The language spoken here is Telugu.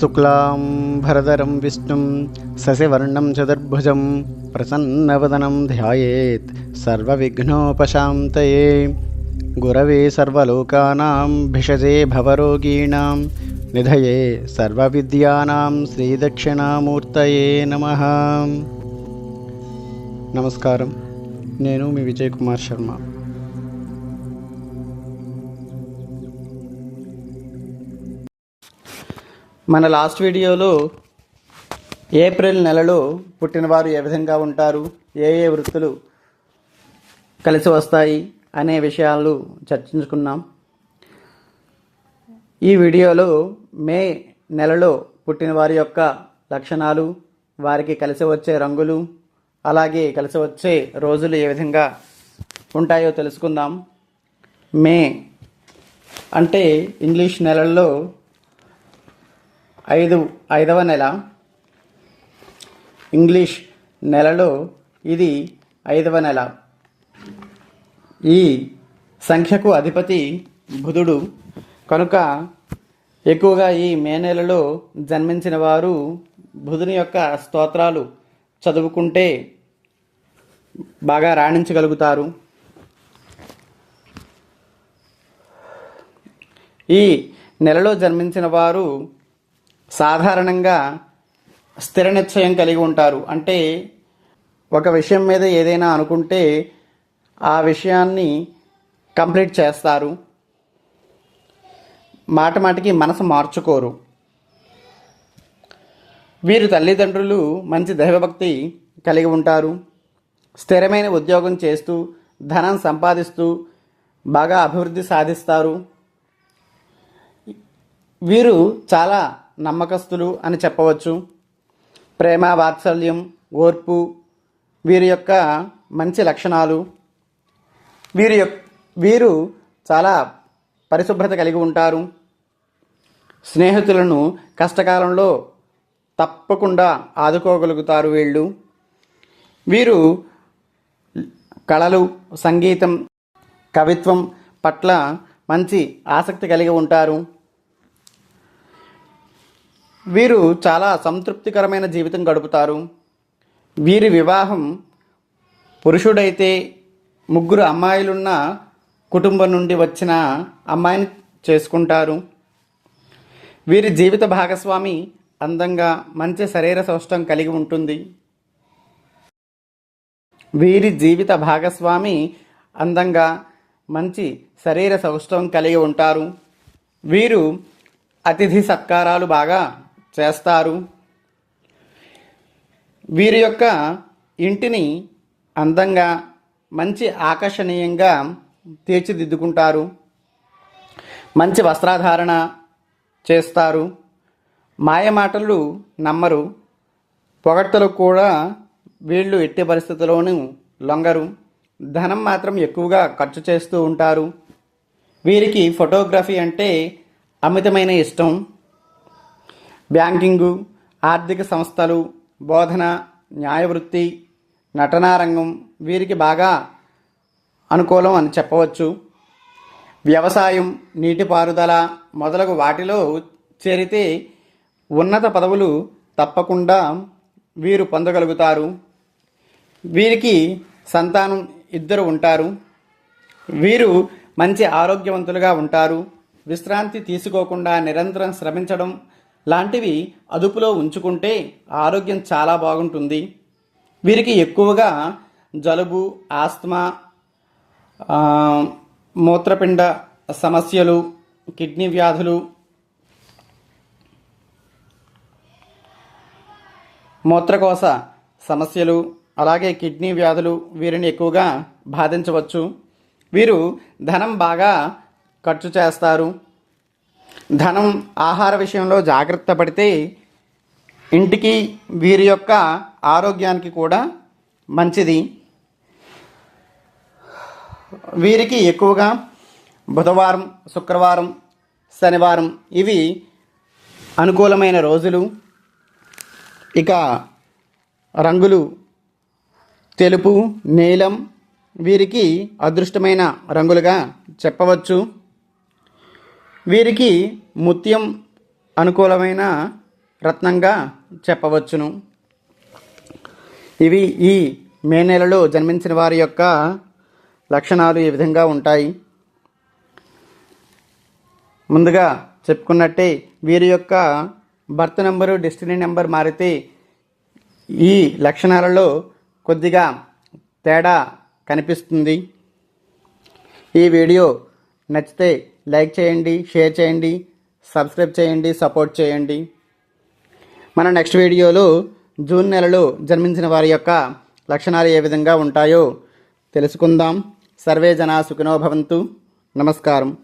శుక్లాం భరదరం విష్ణుం శశివర్ణం చతుర్భుజం ప్రసన్నవదనం ధ్యాయేత్ సర్వవిఘ్నోపశాంతయే. గురవే సర్వలోకానాం భిషజే భవరోగీణాం నిధయే సర్వవిద్యానాం శ్రీదక్షిణామూర్తయే నమ. నమస్కారం. నేను మీ విజయ్ కుమార్ శర్మ. మన లాస్ట్ వీడియోలో ఏప్రిల్ నెలలో పుట్టినవారు ఏ విధంగా ఉంటారు ఏ ఏ వృత్తులు కలిసి వస్తాయి అనే విషయాలు చర్చించుకున్నాం. ఈ వీడియోలో మే నెలలో పుట్టిన వారి యొక్క లక్షణాలు వారికి కలిసి వచ్చే రంగులు అలాగే కలిసి వచ్చే రోజులు ఏ విధంగా ఉంటాయో తెలుసుకుందాం. మే అంటే ఇంగ్లీష్ నెలల్లో ఐదు ఐదవ నెల. ఇంగ్లీష్ నెలలో ఇది ఐదవ నెల. ఈ సంఖ్యకు అధిపతి బుధుడు. కనుక ఎక్కువగా ఈ మే నెలలో జన్మించిన వారు బుధుని యొక్క స్తోత్రాలు చదువుకుంటే బాగా రాణించగలుగుతారు. ఈ నెలలో జన్మించిన వారు సాధారణంగా స్థిర నిశ్చయం కలిగి ఉంటారు. అంటే ఒక విషయం మీద ఏదైనా అనుకుంటే ఆ విషయాన్ని కంప్లీట్ చేస్తారు. మాట మాటికి మనసు మార్చుకోరు. వీరు తల్లిదండ్రులు మంచి దైవభక్తి కలిగి ఉంటారు. స్థిరమైన ఉద్యోగం చేస్తూ ధనం సంపాదిస్తూ బాగా అభివృద్ధి సాధిస్తారు. వీరు చాలా నమ్మకస్తులు అని చెప్పవచ్చు. ప్రేమ వాత్సల్యం ఓర్పు వీరి యొక్క మంచి లక్షణాలు. వీరి యొక్క వీరు చాలా పరిశుభ్రత కలిగి ఉంటారు. స్నేహితులను కష్టకాలంలో తప్పకుండా ఆదుకోగలుగుతారు వీళ్ళు. వీరు కళలు సంగీతం కవిత్వం పట్ల మంచి ఆసక్తి కలిగి ఉంటారు. వీరు చాలా సంతృప్తికరమైన జీవితం గడుపుతారు. వీరి వివాహం పురుషుడైతే ముగ్గురు అమ్మాయిలున్న కుటుంబం నుండి వచ్చిన అమ్మాయిని చేసుకుంటారు. వీరి జీవిత భాగస్వామి అందంగా మంచి శరీర సౌష్టం కలిగి ఉంటుంది. వీరి జీవిత భాగస్వామి అందంగా మంచి శరీర సౌష్టవం కలిగి ఉంటారు. వీరు అతిథి సత్కారాలు బాగా చేస్తారు. వీరి యొక్క ఇంటిని అందంగా మంచి ఆకర్షణీయంగా తీర్చిదిద్దుకుంటారు. మంచి వస్త్రధారణ చేస్తారు. మాయమాటలు నమ్మరు. పొగడ్తలు కూడా వీళ్ళు ఎట్టి పరిస్థితుల్లోనూ లొంగరు. ధనం మాత్రం ఎక్కువగా ఖర్చు చేస్తూ ఉంటారు. వీరికి ఫోటోగ్రఫీ అంటే అమితమైన ఇష్టం. బ్యాంకింగు ఆర్థిక సంస్థలు బోధన న్యాయవృత్తి నటనారంగం వీరికి బాగా అనుకూలం అని చెప్పవచ్చు. వ్యవసాయం నీటిపారుదల మొదలగు వాటిలో చేరితే ఉన్నత పదవులు తప్పకుండా వీరు పొందగలుగుతారు. వీరికి సంతానం ఇద్దరు ఉంటారు. వీరు మంచి ఆరోగ్యవంతులుగా ఉంటారు. విశ్రాంతి తీసుకోకుండా నిరంతరం శ్రమించడం లాంటివి అదుపులో ఉంచుకుంటే ఆరోగ్యం చాలా బాగుంటుంది. వీరికి ఎక్కువగా జలుబు ఆస్తమా మూత్రపిండ సమస్యలు కిడ్నీ వ్యాధులు మూత్రకోశ సమస్యలు అలాగే కిడ్నీ వ్యాధులు వీరిని ఎక్కువగా బాధించవచ్చు. వీరు ధనం బాగా ఖర్చు చేస్తారు. ధనం ఆహార విషయంలో జాగ్రత్త పడితే ఇంటికి వీరి యొక్క ఆరోగ్యానికి కూడా మంచిది. వీరికి ఎక్కువగా బుధవారం శుక్రవారం శనివారం ఇవి అనుకూలమైన రోజులు. ఇక రంగులు తెలుపు నీలం వీరికి అదృష్టమైన రంగులుగా చెప్పవచ్చు. వీరికి ముత్యం అనుకూలమైన రత్నంగా చెప్పవచ్చును. ఇవి ఈ మే నెలలో జన్మించిన వారి యొక్క లక్షణాలు ఈ విధంగా ఉంటాయి. ముందుగా చెప్పుకున్నట్టే వీరి యొక్క బర్త్ నెంబరు డెస్టినీ నెంబర్ మారితే ఈ లక్షణాలలో కొద్దిగా తేడా కనిపిస్తుంది. ఈ వీడియో నచ్చితే లైక్ చేయండి షేర్ చేయండి సబ్స్క్రైబ్ చేయండి సపోర్ట్ చేయండి. మన నెక్స్ట్ వీడియోలో జూన్ నెలలో జన్మించిన వారి యొక్క లక్షణాలు ఏ విధంగా ఉంటాయో తెలుసుకుందాం. సర్వే జనా సుఖినో భవంతు. నమస్కారం.